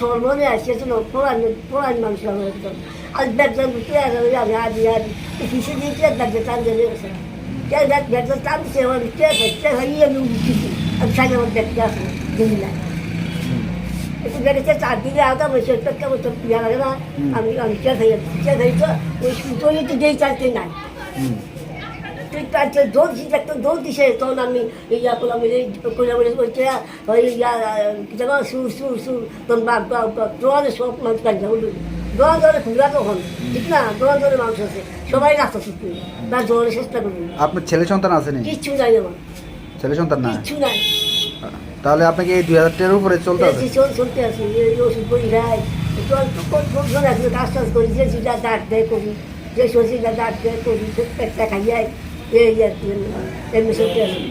সর্বনে আসছে তো পুরান পুরান মানুষ আমার একদম আজ ব্যাগজন আমি আদি আদি কিসে দিয়ে কে ব্যাগজন টান দিয়ে গেছে কে ব্যাগ ব্যাগজন টানছে আমার আমি উঠেছি ব্যাগটা আছে দিন না একটু বেড়েছে চার দিকে আলাদা বসে একটা বছর পিয়া লাগে না আমি আমি কে খাই কে খাই তো ওই সুতোই তো যেই চাইতে নাই তুই তার দৌড় দিস একটা দৌড় দিছে তখন আমি ইয়া করলাম করছে ওই ইয়া যেন সুর সুর সুর তখন বাপ সব মানুষ কাজ বলুন দোয়া ঠিক না দোয়া মানুষ আছে সবাই রাস্তা দৌড়ে চেষ্টা আপনার ছেলে সন্তান আসেনি কিচ্ছু নাই আমার ছেলে সন্তান না? নাই। তাহলে আপনাকে এই দুই হাজার টাকার উপরে চলতে হবে? চলতে আছি এই ওষুধ করি কাজ টাজ যে দাঁত দেয় করি যে দাঁত দেয় করি পেটটা এই আর কি এমনি চলতে আছি।